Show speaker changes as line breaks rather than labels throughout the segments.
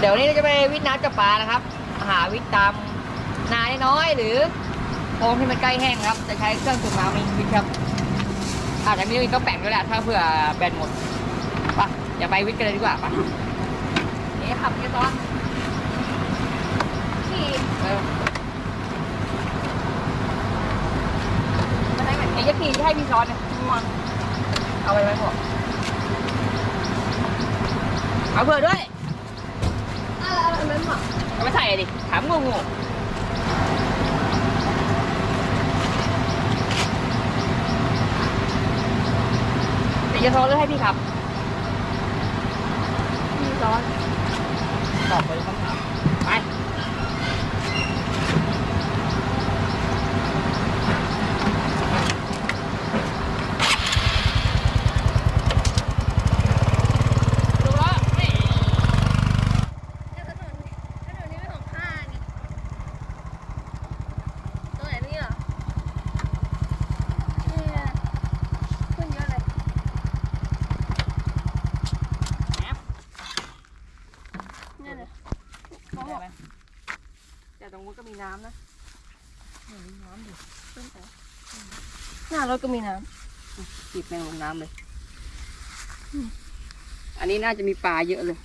เดี๋ยววันนี้เราจะไปวิทย์น้ำจับปลานะครับ หาวิทย์ตามนาน้อยๆหรือโพรงที่มันใกล้แห้งครับ จะใช้เครื่องสูบน้ำมีวิทย์ครับอาจจะมีก็แปลกด้วยแหละถ้าเผื่อแบตหมดไปะอย่าไปวิทย์กันเลยดีกว่าไปะนี่ขับนี่ตอน
ขี่
เออไอ้ยักษ์ขี่ที่ให้พี่ซ้อนเนี่ยเอาไปไว้พอเอาเผื่อด้วย
อะไรอะไรไม่เหมาะ
เอาไปใส่ดิ ถามงูงูเดี๋ยวจะซ้อนหรือให้พี่ครับ
ขี่ซ้อน
ตอบไปคำถามไป ดูแล้วนี่
ถนนถนนนี้เป็นของข้านี่ตรงไหนนี่เหรอนี่นะขึ้นเยอะเลย
แอป
นี่เลย
ได้ไหมแต่ตรงนู้นก็มีน้ำนะนี่มีน้ำดิ
ขึ้นไปหน้ารถก็มีน้
จีบแมงลงน้ำเลย อันนี้น่าจะมีปลาเยอะเลย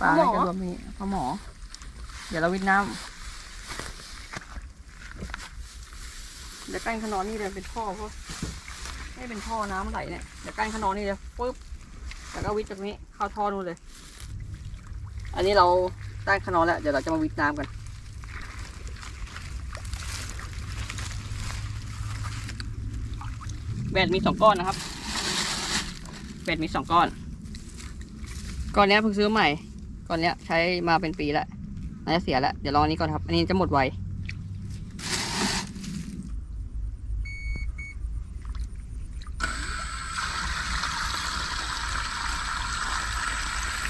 ปลาน่าจะรวมมีปลาหมอ เดี๋ยวเราวิทน้ำเดี๋ยวกั้นขนอนนี่เลยเป็นท่อเพราะไม่เป็นท่อน้ำไหลเนี่ย เดี๋ยวกั้นขนอนนี่เลยปุ๊บ แล้วก็วิทจากนี้เข้าท่อนู่นเลย อันนี้เราตั้งขนอนแล้ว เดี๋ยวเราจะมาวิทน้ำกัน แบตมีสองก้อนนะครับ แบตมีสองก้อน ก้อนนี้เพิ่งซื้อใหม่ ก้อนนี้ใช้มาเป็นปีแล้วน่าจะเสียแล้ว เดี๋ยวลองอันนี้ก่อนครับ อันนี้จะหมดไว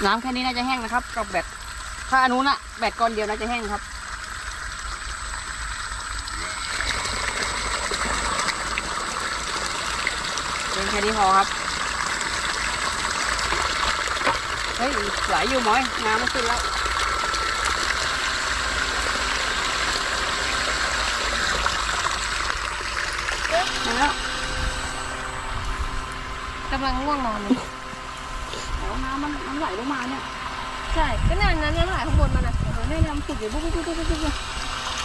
น้ำแค่นี้น่าจะแห้งนะครับกับแบตถ้าอันนู้นอะแบตก้อนเดียวน่าจะแห้งครับเป็นแค่นี้พอครับ เฮ้ยไหลอยู่หมอยน้ำมันขึ้นแล้วมาแล้ว
กำลังง่วงนอนเลย
น้ำมันมันไหลลงมาเนี่ย
ใช่ก็นั่นนั้นน้ำไหลข้างบนมันนะ
โอ้โหแม่น้ำสุดอยู่ปุ๊บปุ๊บปุ๊บปุ๊บปุ๊บ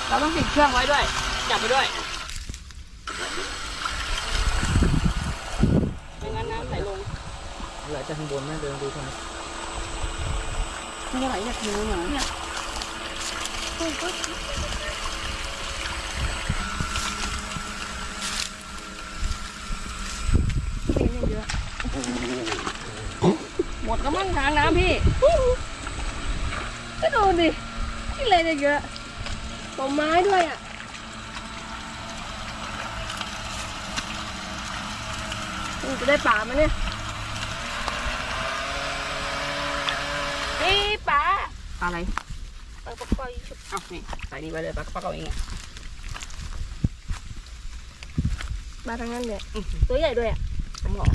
เราต้องติดเครื่องไว้ด้วย จับไปด้วยไม่งั้นน้ำไหลลง
ไหลจากข้างบนแม่เดินดูทาง
มันจะไหลจากนิ้วเหรอ
ปุ๊บปุ๊บ
เล่นเยอะ หมดแล้วมั้งทางน้ำพี่
ก็ดูดิที่เลยเยอะต้นไม้ด้วยอะมันจะได้ป่าไหมเนี่ยนี่ป่า
อะไร
ปลาปลาปล่อยชุบ
เอ้านี่ใส่นี่ไว้เลยปักปักเอาเองอะ
มาทางนั้นเลยตัวใหญ่ด้วยอะ
ผมบอก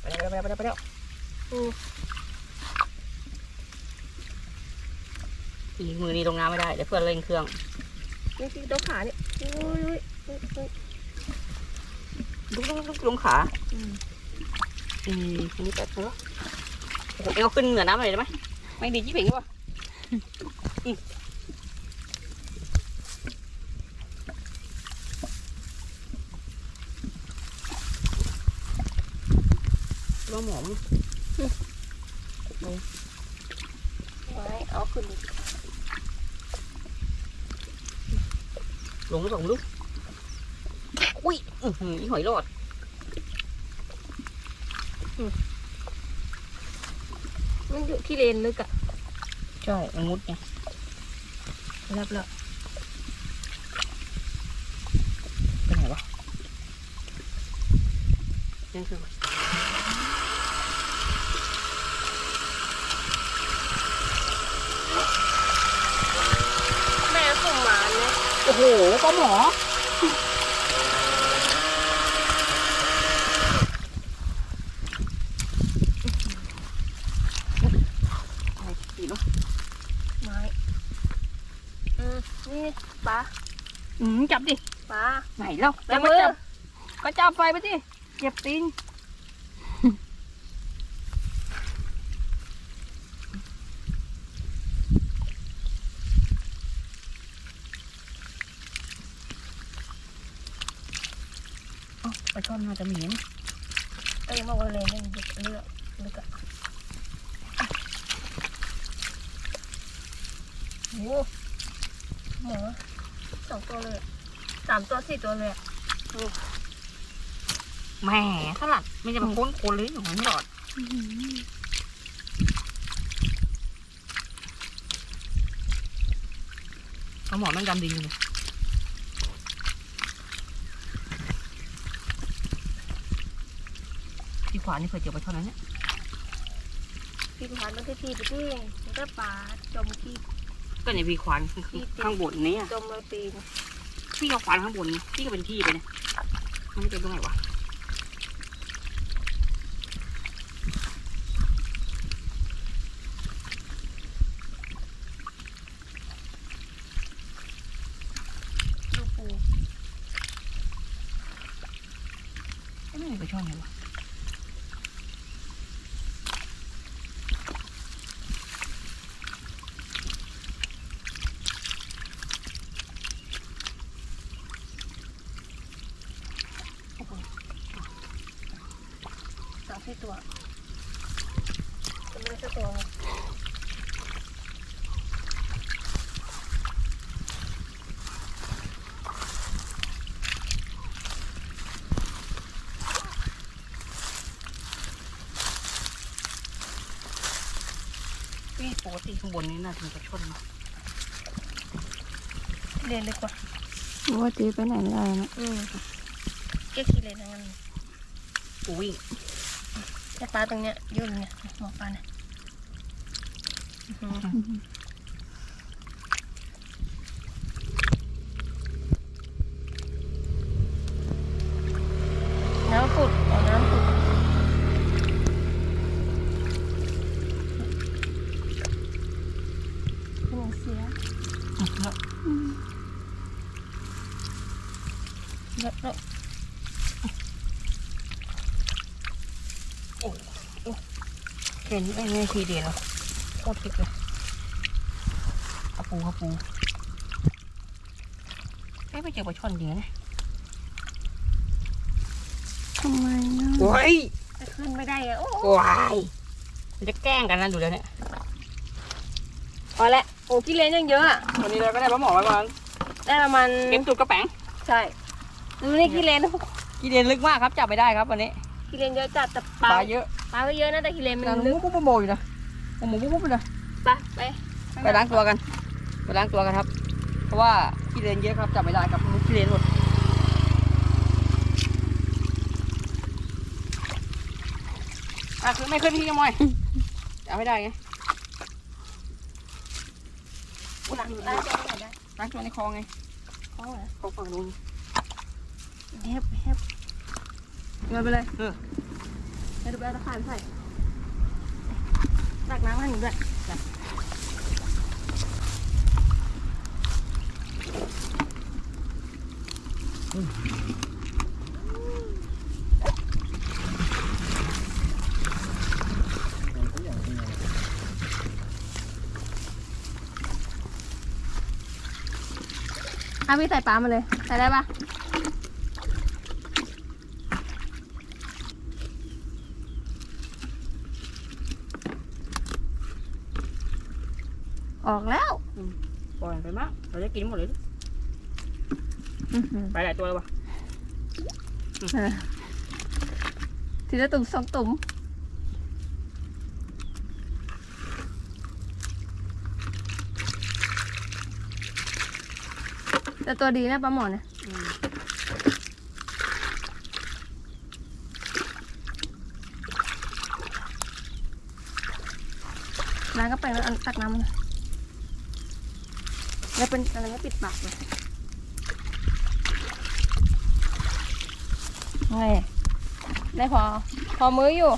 ไปแล้วไปแล้วไปแล้วไปแล้ว
อีมื
อนี้ลงน้ำไม่ได้ เดี๋ยวเพื่อนเร่งเครื่อง
นี่คือตัวขาเนี่ยอุ้ยอุ้ยอุ้ย
ลุกลุกลุกลงขา
อืม
อืมอันนี้แปลกแล้วโอ้โหเอวขึ้นเหนือน้ำหน่อยได้ไหมไม่ดีจิ๊บเพ่งวะอืมร่วงหมอม
ไม้เอาขึ้นดิ
ลงหรือเปล่าไม่รู้อุ้ยอื้อหืออีหอยรอด
มันอยู่ที่เลนลึกอะ
ใช่มันมุดไง
รับแล้ว
ไปไหนวะเร่งเครื่องก่อน
แม่ส่งหมาเนี่ย
โอ้โหปลาหมอกินวะ
ไม้อืมนี่ปลา
อืมจับดิ
ปลา
ไหนเล่า
จั
จะ
บ
มา
มือ
จับ ก็จับไฟไปดิเก็บตีน ปลาช่อนน่าจะมีน
เอ้ยบอกว่าเลยเนี่ยเลือกเลือกเลือกโอ้โหหมูสองตัวเลยสามตัวสี่ตัวเลยอะ
แหมสลัดไม่จะมาโค้นโคนเลยอยู่ของหลอดเอาหมอนมันดำดินอยู่เลย ที่ขวานี่เคยเจอปลาช่อนนั้นเนี่ย
พี่พันมันที่พี่ไปที่มันก็ปลาจมที่
ก็ในวีควานข้างบนนี้อะ
จมเลยตีน
พี่เอาควานข้างบนนี่พี่ก็เป็นที่ไปเนี่ยมันจะเป็นตรงไหนวะ
ลูกปู
ไม่มีปลาช่อนเลยวะ
สามสี่ตัวจะไม่ได้สักตัวไง
พี่ปกติข้างบนนี่น่าจะมีปลาช่อนนะ
เรียนเลยกว่า
รู้ว่าเจ๊ไปไหนไม่ได้นะ
อืมเก๊กขี้เลยทั้งนั้น
ปูวิ่ ง
แต่ปลาตรงเนี้ยเยอะเลยเนี่ยหมอปลาเนี่ยอื้อหือน้ำปุดเอาน้ำปุดขนมเสียเยอะเลย
เห็นไอ้นี่ทีเดียวแล้วโคตรทิกเลยเอาปูเอาปูเอ้ยไม่เจอปลาช่อนจริงนะเนี่ย
ทำไมนะ
โอ้ย
จะขึ้นไม่ได้อะโอ้
โอ้ยมันจะแกล้งกันนะดูแล้วเนี่ย
พอละโอ้กิเลนยังเยอะอะ
วันนี้เราก็ได้ปลาหมอมาบ้าง
ได้ประมาณ
เก็บตุดกระแป๋ง
ใช่ดูนี่กิเลน
กีเดนลึกมากครับจับไม่ได้ครับวันนี้
กิเลนเยอะจัดแต่ป
ป
ลา
ลาเยอะ
ปลาก็เยอะนะแต่กิเลนมัน
แต่ห
ลึ
มู
ก
ปุ๊บปุ๊บโบอยู่นะหมูปุ๊บปุ๊บเลย
ไปไป
ไปล้างตัวกัน ไปล้างตัวกันครับ เพราะว่าขี้เลนเยอะครับจับไม่ได้ครับขี้เลนหมดอะคือไม่ขึ้นที่ยังมอยจับไม่ได้ไง
หลังล้างตัวไหนได้
ล้างตัวในคลองไง
ท้องเหรอ
คลองฝั่งนู้น
แฮบแฮบ โยนไปเลย
เออ
ให้ดูแลตะข่ายไปใส่ตักน้ำให้หนูด้วยอะพี่ใส่ปลามาเลย ใส่ได้ปะ ออกแล้ว
ปล่อยไปมากเราจะกินหมดเลย
อื้อหือ
ไปหลายตัวแล้ววะ
เออทีละตุ่มสองตุ่มแต่ตัวดีนะปลาหมอเนี่ย
อืม
น้ำก็ไปแล้วอันตักน้ำมันหน่อย แล้วเป็นอะไรไม่ปิดปากเลยไงได้พอ พอมื้ออยู่